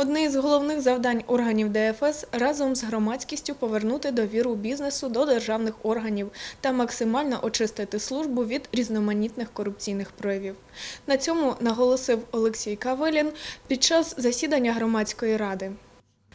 Одне із головних завдань органів ДФС разом з громадськістю повернути довіру бізнесу до державних органів та максимально очистити службу від різноманітних корупційних проявів. На цьому наголосив Олексій Кавелін під час засідання громадської ради.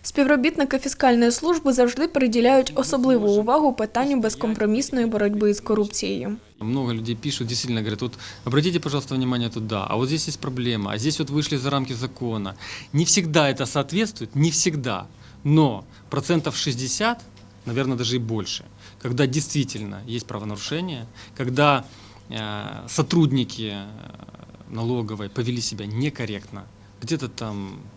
Співробітники фіскальної служби завжди приділяють особливу увагу питанню безкомпромісної боротьби з корупцією. Много людей пишут, действительно говорят, вот обратите, пожалуйста, внимание туда, а вот здесь есть проблема, а здесь вот вышли за рамки закона. Не всегда это соответствует, не всегда, но процентов 60, наверное, даже и больше, когда действительно есть правонарушение, когда э, сотрудники э, налоговой повели себя некорректно, где-то там ну,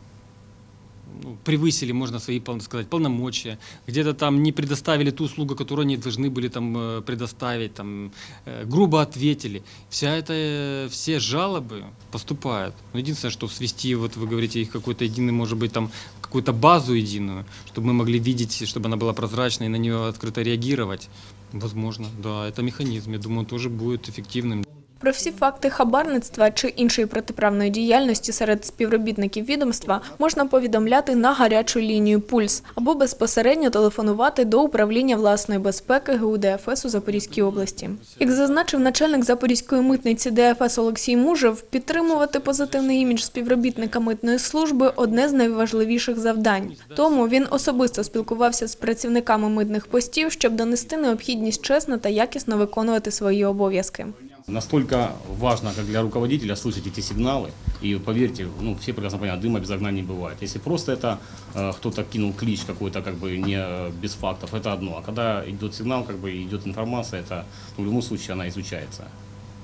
превысили, можно свои, сказать, полномочия, где-то там не предоставили ту услугу, которую они должны были там э, предоставить, там э, грубо ответили. Вся это, э, все жалобы поступают. Но единственное, что свести, вот вы говорите, их какой-то единый, может быть, там какую-то базу единую, чтобы мы могли видеть, чтобы она была прозрачной и на нее открыто реагировать. Возможно, да, это механизм, я думаю, он тоже будет эффективным. Про всі факти хабарництва чи іншої протиправної діяльності серед співробітників відомства можна повідомляти на гарячу лінію Пульс або безпосередньо телефонувати до управління власної безпеки ГУ ДФС у Запорізькій області. Як зазначив начальник Запорізької митниці ДФС Олексій Мужев, підтримувати позитивний імідж співробітника митної служби одне з найважливіших завдань. Тому він особисто спілкувався з працівниками митних постів, щоб донести необхідність чесно та якісно виконувати свої обов'язки. Настолько важно, как для руководителя, слышать эти сигналы. И поверьте, ну, все прекрасно понимают, дыма без огня не бывает. Если просто это э, кто-то кинул клич какой-то, как бы не э, без фактов, это одно. А когда идет сигнал, как бы идет информация, это ну, в любом случае она изучается.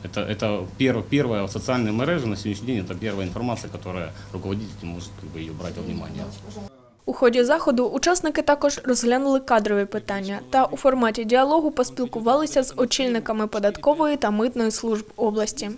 Это, это пер, первая в социальной мережи на сегодняшний день, это первая информация, которая руководитель может как бы, ее брать во внимание. У ході заходу учасники також розглянули кадрові питання та у форматі діалогу поспілкувалися з очільниками податкової та митної служб області.